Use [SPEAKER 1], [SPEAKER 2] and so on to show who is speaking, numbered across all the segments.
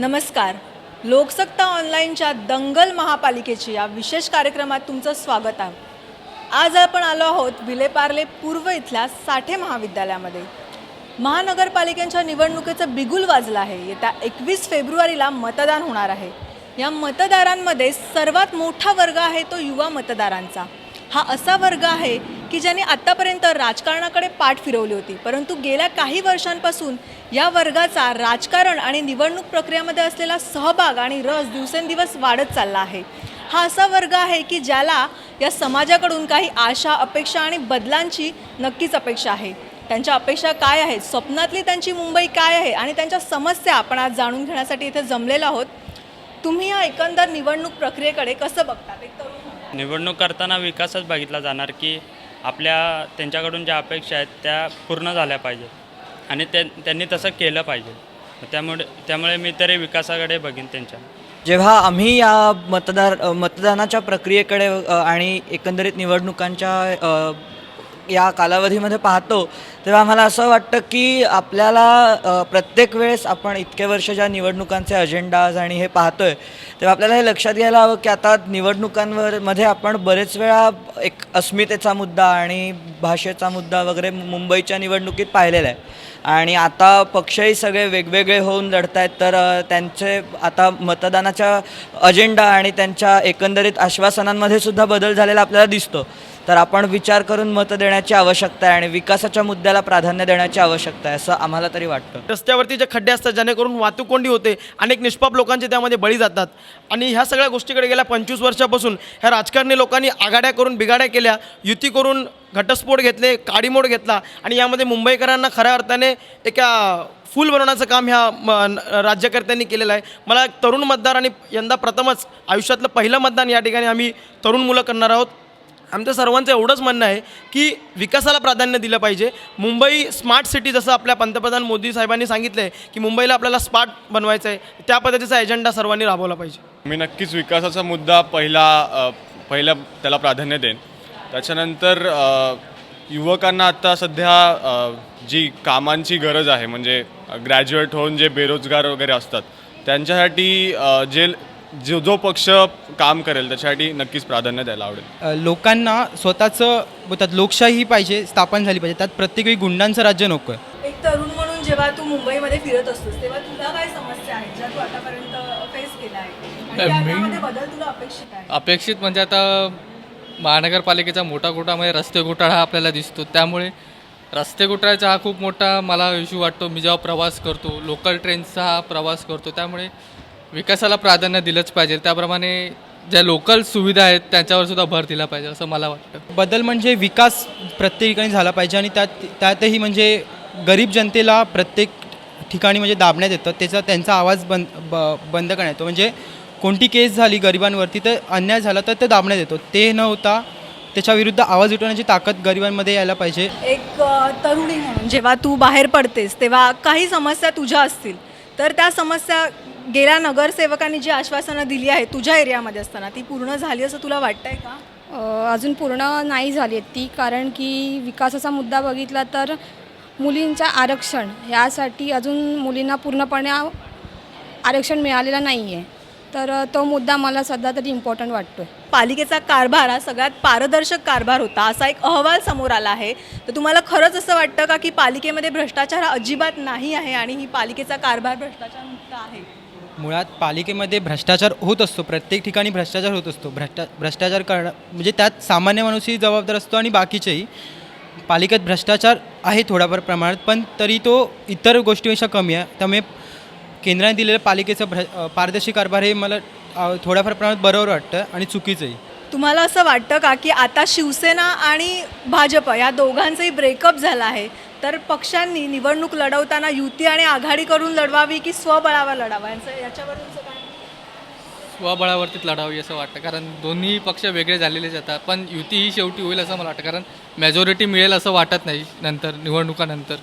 [SPEAKER 1] नमस्कार. लोकसत्ता ऑनलाईनच्या दंगल महापालिकेची या विशेष कार्यक्रमात तुमचं स्वागत आहे. आज आपण आलो आहोत विलेपार्ले पूर्व इथल्या साठे महाविद्यालयामध्ये. महानगरपालिकेच्या निवडणुकीचं बिगुल वाजलं आहे. येत्या एकवीस फेब्रुवारीला मतदान होणार आहे. या मतदारांमध्ये सर्वात मोठा वर्ग आहे तो युवा मतदारांचा. हा असा वर्ग आहे की ज्यांनी आत्तापर्यंत राजकारणाकडे पाठ फिरवली होती परंतु गेल्या काही वर्षांपासून या वर्गाचा राजकारण आणि निवडणूक प्रक्रियेमध्ये असलेला सहभाग आणि रस दिवसेंदिवस वाढत चालला आहे. हा असा वर्ग आहे की ज्याला या समाजाकडून काही आशा अपेक्षा आणि बदलांची नक्कीच अपेक्षा आहे. त्यांच्या अपेक्षा काय आहेत? स्वप्नातली त्यांची मुंबई काय आहे? आणि त्यांच्या समस्या आपण आज जाणून घेण्यासाठी इथे जमलेलो आहोत. तुम्ही या एकंदर निवडणूक प्रक्रियेकडे कसं बघतात एक
[SPEAKER 2] निवडणूक करताना विकासच बघितला जाणार की आपल्या त्यांच्याकडून ज्या अपेक्षा आहेत त्या पूर्ण झाल्या पाहिजेत आणि ते त्यांनी तसं केलं पाहिजे. त्यामुळे त्यामुळे मी तरी विकासाकडे बघीन त्यांच्या.
[SPEAKER 3] जेव्हा आम्ही या मतदार मतदानाच्या प्रक्रियेकडे आणि एकंदरीत निवडणुकांच्या या कालावधीमध्ये पाहतो तेव्हा आम्हाला असं वाटतं की आपल्याला प्रत्येक वेळेस आपण इतके वर्ष ज्या निवडणुकांचे अजेंडाज आणि हे पाहतो आहे तेव्हा आपल्याला हे लक्षात घ्यायला हवं की आता निवडणुकांवर मध्ये आपण बरेच वेळा एक अस्मितेचा मुद्दा आणि भाषेचा मुद्दा वगैरे मुंबईच्या निवडणुकीत पाहिलेला आहे. आणि आता पक्षही सगळे वेगवेगळे होऊन लढत आहेत तर त्यांचे आता मतदानाच्या अजेंडा आणि त्यांच्या एकंदरीत आश्वासनांमध्ये सुद्धा बदल झालेला आपल्याला दिसतो. तर आपण विचार करून मतं देण्याची आवश्यकता आहे आणि विकासाच्या मुद्द्याला प्राधान्य देण्याची आवश्यकता आहे असं आम्हाला तरी वाटतं.
[SPEAKER 4] रस्त्यावरती जे खड्डे असतात जेणेकरून वाहतूक कोंडी होते अनेक निष्पाप लोकांचे त्यामध्ये बळी जातात. आणि ह्या सगळ्या गोष्टीकडे गेल्या पंचवीस वर्षापासून ह्या राजकारणी लोकांनी आघाड्या करून बिघाड्या केल्या युती करून घटस्फोट घेतले काडीमोड घेतला आणि यामध्ये मुंबईकरांना खऱ्या अर्थाने एका फूल बनवण्याचं काम ह्या म, न- राज्यकर्त्यांनी केलेलं आहे. मला एक तरुण मतदार आणि यंदा प्रथमच आयुष्यातलं पहिलं मतदान या ठिकाणी आम्ही तरुण मुलं करणार आहोत. आमचं सर्वांचं एवढंच म्हणणं आहे की विकासाला प्राधान्य दिलं पाहिजे. मुंबई स्मार्ट सिटी जसं आपल्या पंतप्रधान मोदी साहेबांनी सांगितलं आहे की मुंबईला आपल्याला स्मार्ट बनवायचं आहे त्या पद्धतीचा एजेंडा सर्वांनी राबवला पाहिजे.
[SPEAKER 5] मी नक्कीच विकासाचा मुद्दा पहिला पहिला त्याला प्राधान्य देईन. त्याच्यानंतर युवकांना आत्ता सध्या जी कामांची गरज आहे म्हणजे ग्रॅज्युएट होऊन जे बेरोजगार वगैरे असतात त्यांच्यासाठी जे जो जो पक्ष काम करेल त्याच्यासाठी नक्कीच प्राधान्य द्यायला आवडेल.
[SPEAKER 6] लोकांना स्वतःचं बोलतात लोकशाही पाहिजे स्थापन झाली पाहिजे त्यात प्रत्येक वेळी गुंडांचं राज्य नको आहे
[SPEAKER 1] एक तरुण म्हणून जेव्हा तू मुंबईमध्ये फिरत असतोस तेव्हा तुला काय समस्या आहेत ज्या तू आतापर्यंत फेस केल्या आहेत आणि
[SPEAKER 7] मी-
[SPEAKER 1] त्यामध्ये बदल तुला अपेक्षित आहे?
[SPEAKER 7] अपेक्षित म्हणजे आता महानगरपालिकेचा मोठा घोटाळा रस्ते घोटाळा हा आपल्याला दिसतो. त्यामुळे रस्ते घोटाळ्याचा हा खूप मोठा मला इश्यू वाटतो. मी जेव्हा प्रवास करतो लोकल ट्रेनचा हा प्रवास करतो. त्यामुळे विकासाला प्राधान्य दिलंच पाहिजे. त्याप्रमाणे ज्या लोकल सुविधा आहेत त्यांच्यावर सुद्धा भर दिला पाहिजे असं मला वाटतं.
[SPEAKER 6] बदल म्हणजे विकास प्रत्येक ठिकाणी झाला पाहिजे आणि त्यात त्यातही म्हणजे गरीब जनतेला प्रत्येक ठिकाणी म्हणजे दाबण्यात येतं त्याचा त्यांचा आवाज बंद ब बंद करण्यात येतो. म्हणजे कोणती केस झाली गरिबांवरती तर अन्याय झाला तर ते दाबण्यात येतो. ते न होता त्याच्या विरुद्ध आवाज उठवण्याची ताकद गरिबांमध्ये यायला पाहिजे.
[SPEAKER 1] एक तरुणी म्हणून जेव्हा तू बाहेर पडतेस तेव्हा काही समस्या तुझ्या असतील तर त्या समस्या गेल्या नगरसेवकांनी जी आश्वासनं दिली आहेत तुझ्या एरियामध्ये असताना ती पूर्ण झाली असं तुला वाटतंय का?
[SPEAKER 8] अ, अजून पूर्ण नाही झाली आहेत ती कारण की विकासाचा मुद्दा बघितला तर मुलींच्या आरक्षण यासाठी अजून मुलींना पूर्णपणे आरक्षण मिळालेलं नाही आहे तर तो मुद्दा मला सध्या तरी इम्पॉर्टंट वाटतो आहे
[SPEAKER 1] पालिकेचा कारभार हा सगळ्यात पारदर्शक कारभार होता असा एक अहवाल समोर आला आहे. तर तुम्हाला खरंच असं वाटतं का की पालिकेमध्ये भ्रष्टाचार हा अजिबात नाही आहे आणि ही पालिकेचा कारभार भ्रष्टाचार मुक्त आहे?
[SPEAKER 6] मुळात पालिकेमध्ये भ्रष्टाचार होत असतो प्रत्येक ठिकाणी भ्रष्टाचार होत असतो. भ्रष्टा भ्रष्टाचार करणं म्हणजे त्यात सामान्य माणूसही जबाबदार असतो आणि बाकीचेही. पालिकेत भ्रष्टाचार आहे थोड्याफार प्रमाणात पण तरी तो इतर गोष्टीपेक्षा कमी आहे. त्यामुळे केंद्राने दिलेलं पालिकेचं भ्र पारदर्शी कारभार हे मला थोड्याफार प्रमाणात बरोबर वाटतं आणि चुकीचंही.
[SPEAKER 1] तुम्हाला असं वाटतं का की आता शिवसेना आणि भाजप या दोघांचंही ब्रेकअप झालं आहे? तर पक्षांनी निवडणूक लढवताना युती आणि आघाडी करून लढवावी की स्वबळावर लढावा? यांचं याच्यावर तुमचं काय
[SPEAKER 7] स्वबळावरतीच लढावी असं वाटतं. कारण दोन्ही पक्ष वेगळे झालेलेच आता. पण युती ही शेवटी होईल असं मला वाटतं. कारण मेजॉरिटी मिळेल असं वाटत नाही नंतर निवडणुकानंतर.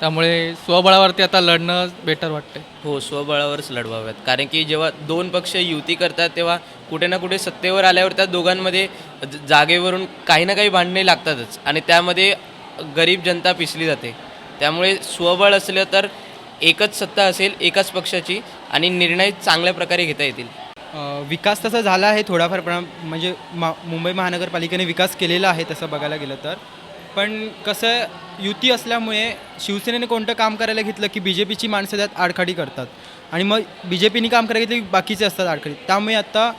[SPEAKER 7] त्यामुळे स्वबळावरती आता लढणं बेटर वाटतं
[SPEAKER 9] हो स्वबळावरच लढवाव्यात. कारण की जेव्हा दोन पक्ष युती करतात तेव्हा कुठे ना कुठे सत्तेवर आल्यावर त्या दोघांमध्ये ज- जागेवरून काही ना काही भांडणे लागतातच. आणि त्यामध्ये गरीब जनता पिसली जाते. त्यामुळे स्वबळ असलं तर एकच सत्ता असेल एकाच पक्षाची आणि निर्णय चांगल्या प्रकारे घेता येतील.
[SPEAKER 6] विकास तसा झाला आहे थोडाफार प्रमाण म्हणजे मा मुंबई महानगरपालिकेने विकास केलेला आहे तसं बघायला गेलं तर. पण कसं युती असल्यामुळे शिवसेनेने कोणतं काम करायला घेतलं की बी जे पीची माणसं त्यात आडखाडी करतात. आणि मग बी जे पीने काम करायला घेतलं की बाकीचे असतात आडखाडी. त्यामुळे आता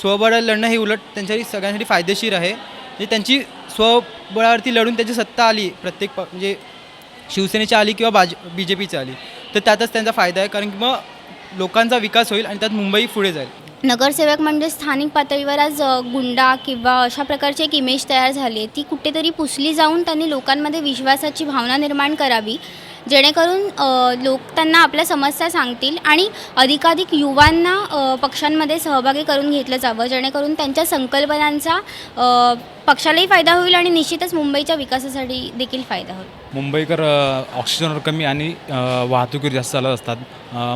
[SPEAKER 6] स्वबळ लढणं हे उलट त्यांच्यासाठी सगळ्यांसाठी फायदेशीर आहे. म्हणजे त्यांची स्वबळावरती लढून त्याची सत्ता आली प्रत्येक प म्हणजे शिवसेनेची आली किंवा बाज बी जे पीची आली. तर त्यातच त्यांचा फायदा आहे कारण की मग लोकांचा विकास होईल आणि त्यात मुंबई पुढे जाईल.
[SPEAKER 10] नगरसेवक म्हणजे स्थानिक पातळीवर आज गुंडा किंवा अशा प्रकारची एक इमेज तयार झाली आहे. ती कुठेतरी पुसली जाऊन त्यांनी लोकांमध्ये विश्वासाची भावना निर्माण करावी. जेणेकरून लोक त्यांना आपल्या समस्या सांगतील आणि अधिकाधिक युवांना पक्षांमध्ये सहभागी करून घेतलं जावं. जेणेकरून त्यांच्या संकल्पनांचा पक्षालाही फायदा होईल आणि निश्चितच मुंबईच्या विकासासाठी देखील फायदा होईल.
[SPEAKER 11] मुंबईकर ऑक्सिजनवर कमी आणि वाहतुकीवर जास्त चालत असतात.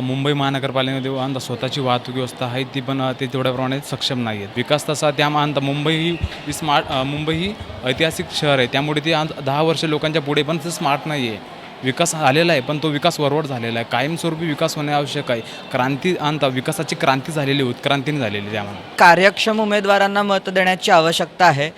[SPEAKER 11] मुंबई महानगरपालिकेमध्ये वाहन स्वतःची वाहतूक व्यवस्था आहे ती पण ते तेवढ्या प्रमाणात सक्षम नाही आहेत. विकास तसा त्या मानता मुंबई ही स्मार्ट मुंबई ही ऐतिहासिक शहर आहे. त्यामुळे ते दहा वर्ष लोकांच्या पुढे पण ते स्मार्ट नाही आहे विकास आलेला आहे पण तो विकास वरवड झालेला आहे. कायमस्वरूपी विकास होणे आवश्यक आहे. क्रांती आणता विकासाची क्रांती झालेली उत्क्रांतीने झालेली आहे त्यामुळे
[SPEAKER 3] कार्यक्षम उमेदवारांना मत देण्याची आवश्यकता आहे.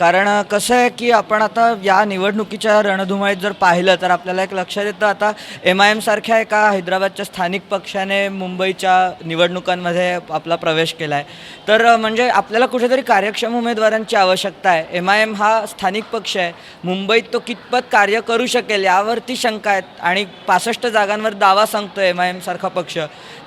[SPEAKER 3] कारण कसं आहे की आपण आता या निवडणुकीच्या रणधुमाळीत जर पाहिलं तर आपल्याला एक लक्षात येतं आता एम आय एमसारख्या एका हैदराबादच्या स्थानिक पक्षाने मुंबईच्या निवडणुकांमध्ये आपला प्रवेश केला आहे तर म्हणजे आपल्याला कुठेतरी कार्यक्षम उमेदवारांची आवश्यकता आहे. एम आय एम हा स्थानिक पक्ष आहे. मुंबईत तो कितपत कार्य करू शकेल यावरती शंका आहेत. आणि पासष्ट जागांवर दावा सांगतो एम आय एमसारखा पक्ष.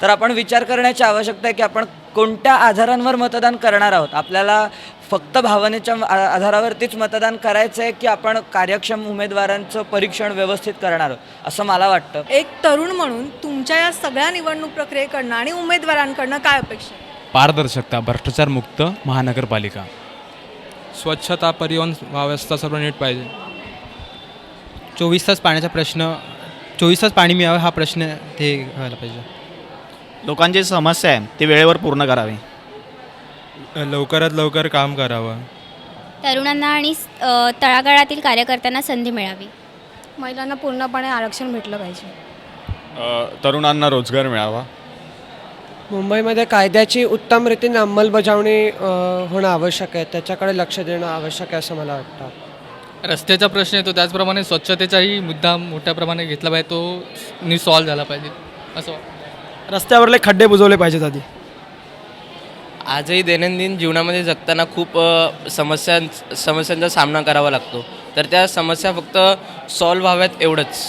[SPEAKER 3] तर आपण विचार करण्याची आवश्यकता आहे की आपण कोणत्या आधारांवर मतदान करणार आहोत? आपल्याला फक्त भावनेच्या आधारावरतीच मतदान करायचं आहे की आपण कार्यक्षम उमेदवारांचं परीक्षण व्यवस्थित करणार आहोत असं मला वाटतं.
[SPEAKER 1] एक तरुण म्हणून तुमच्या या सगळ्या निवडणूक प्रक्रियेकडनं आणि उमेदवारांकडनं काय अपेक्षा आहे?
[SPEAKER 11] पारदर्शकता भ्रष्टाचारमुक्त महानगरपालिका.
[SPEAKER 6] स्वच्छता परिवहन व्यवस्था सर्व नीट पाहिजे. चोवीस तास पाण्याचा प्रश्न चोवीस तास पाणी मिळावं हा प्रश्न ते व्हायला पाहिजे.
[SPEAKER 12] लोकांची समस्या आहे ती वेळेवर पूर्ण करावी.
[SPEAKER 6] लवकरात लवकर काम करावं.
[SPEAKER 10] तरुणांना आणि अ, तळागाळातील कार्यकर्त्यांना संधी मिळावी.
[SPEAKER 8] महिलांना पूर्णपणे आरक्षण भेटलं पाहिजे.
[SPEAKER 5] अ, तरुणांना रोजगार मिळावा.
[SPEAKER 13] मुंबईमध्ये कायद्याची उत्तम रीतीने अंमलबजावणी अ, होणं आवश्यक आहे. त्याच्याकडे लक्ष देणं आवश्यक आहे असं मला वाटतं.
[SPEAKER 7] रस्त्याचा प्रश्न येतो. त्याचप्रमाणे स्वच्छतेचाही मुद्दा मोठ्या प्रमाणे घेतला पाहिजे. तो नि सॉल्व झाला पाहिजे. असं वाटतं.
[SPEAKER 4] रस्त्यावरले खड्डे बुजवले पाहिजेत आधी.
[SPEAKER 9] आजही दैनंदिन जीवनामध्ये जगताना खूप समस्यां समस्यांचा सामना करावा लागतो. तर त्या समस्या फक्त सॉल्व व्हाव्यात एवढंच.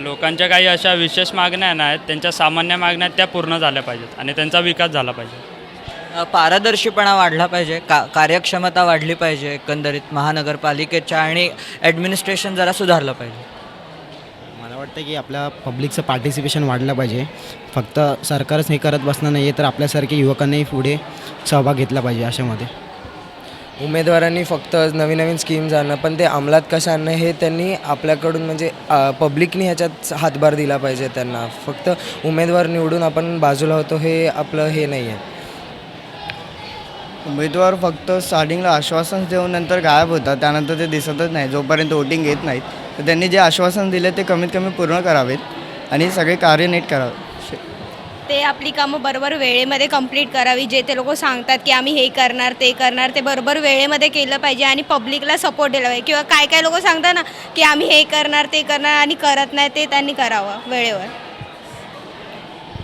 [SPEAKER 2] लोकांच्या काही अशा विशेष मागण्या आहेत त्यांच्या सामान्य मागण्या त्या पूर्ण झाल्या पाहिजेत आणि त्यांचा विकास झाला पाहिजे.
[SPEAKER 3] पारदर्शीपणा वाढला पाहिजे का कार्यक्षमता वाढली पाहिजे एकंदरीत महानगरपालिकेच्या आणि ॲडमिनिस्ट्रेशन जरा सुधारलं पाहिजे.
[SPEAKER 12] वाटतं की आपल्या पब्लिकचं पार्टिसिपेशन वाढलं पाहिजे. फक्त सरकारच हे करत बसणं नाही आहे तर आपल्यासारखे युवकांनाही पुढे सहभाग घेतला पाहिजे अशामध्ये.
[SPEAKER 13] उमेदवारांनी फक्त नवीन नवीन स्कीम्स आणणं पण ते अंमलात कसं आणणं हे त्यांनी आपल्याकडून म्हणजे पब्लिकनी ह्याच्यात हातभार दिला पाहिजे त्यांना. फक्त उमेदवार निवडून आपण बाजूला होतो हे आपलं हे नाही आहे
[SPEAKER 12] उमेदवार फक्त स्टार्टिंगला आश्वासन देऊन नंतर गायब होतात त्यानंतर ते दिसतच नाही जोपर्यंत वोटिंग घेत नाहीत. तर त्यांनी जे आश्वासन दिले ते कमीत कमी पूर्ण करावेत आणि सगळे कार्य नीट करावे.
[SPEAKER 8] ते आपली कामं बरोबर वेळेमध्ये कंप्लीट करावी जे ते लोक सांगतात की आम्ही हे करणार ते करणार ते बरोबर वेळेमध्ये केलं पाहिजे आणि पब्लिकला सपोर्ट दिला पाहिजे. किंवा काय काय लोक सांगतात ना की आम्ही हे करणार ते करणार आणि करत नाही ते त्यांनी करावं वेळेवर.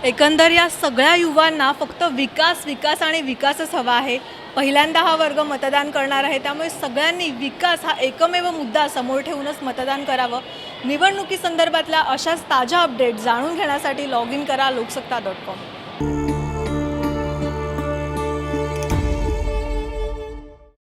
[SPEAKER 1] एकंदर या सगळ्या युवांना फक्त विकास विकास आणि विकासच हवा आहे. पहिल्यांदा हा वर्ग मतदान करणार आहे. त्यामुळे सगळ्यांनी विकास हा एकमेव मुद्दा समोर ठेवूनच मतदान करावं. निवडणुकीसंदर्भातल्या अशाच ताज्या अपडेट जाणून घेण्यासाठी लॉग इन करा लोकसत्ता डॉट कॉम